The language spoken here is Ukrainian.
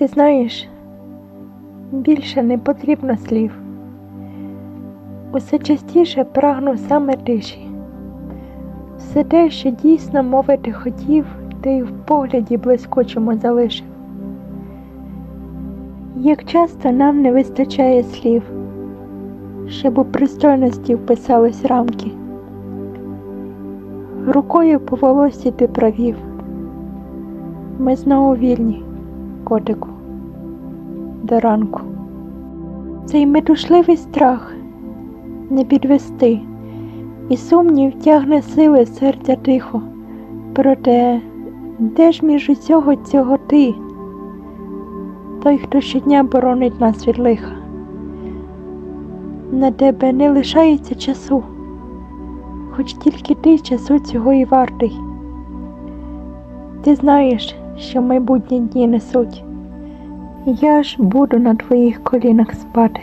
Ти знаєш, більше не потрібно слів. Усе частіше прагну саме тиші. Все те, що дійсно мовити хотів, ти й в погляді блискучому залишив. Як часто нам не вистачає слів, щоб у пристойності вписались рамки. Рукою по волосі ти провів. Ми знову вільні, котику, до ранку. Цей метушливий страх не підвести, і сумнів тягне сили серця тихо. Проте, де ж між усього цього ти? Той, хто щодня боронить нас від лиха. На тебе не лишається часу, хоч тільки ти часу цього і вартий. Ти знаєш, що майбутні дні несуть. Я ж буду на твоїх колінах спати.